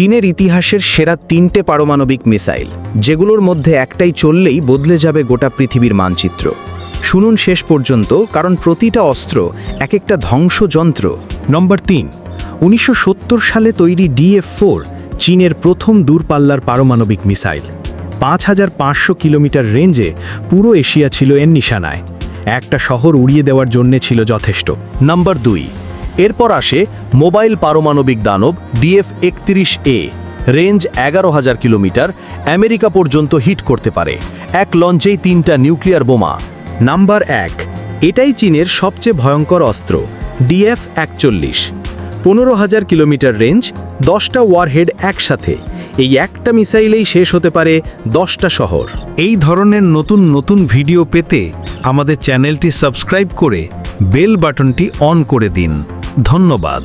চীনের ইতিহাসের সেরা তিনটে পারমাণবিক মিসাইল, যেগুলোর মধ্যে একটাই চললেই বদলে যাবে গোটা পৃথিবীর মানচিত্র। শুনুন শেষ পর্যন্ত, কারণ প্রতিটা অস্ত্র এক একটা ধ্বংসযন্ত্র। নম্বর তিন, উনিশশো সালে তৈরি ডিএফ ফোর, চীনের প্রথম দূরপাল্লার পারমাণবিক মিসাইল। পাঁচ হাজার পাঁচশো কিলোমিটার রেঞ্জে পুরো এশিয়া ছিল এর নিশানায়। একটা শহর উড়িয়ে দেওয়ার জন্যে ছিল যথেষ্ট। নাম্বার দুই এরপর আসে মোবাইল পারমাণবিক দানব ডিএফ একত্রিশ এ। রেঞ্জ এগারো হাজার কিলোমিটার, আমেরিকা পর্যন্ত হিট করতে পারে। এক লঞ্চেই তিনটা নিউক্লিয়ার বোমা। নাম্বার এক, এটাই চীনের সবচেয়ে ভয়ঙ্কর অস্ত্র, ডিএফ একচল্লিশ। পনেরো হাজার কিলোমিটার রেঞ্জ, দশটা ওয়ারহেড একসাথে। এই একটা মিসাইলেই শেষ হতে পারে দশটা শহর। এই ধরনের নতুন নতুন ভিডিও পেতে আমাদের চ্যানেলটি সাবস্ক্রাইব করে বেল বাটনটি অন করে দিন। ধন্যবাদ।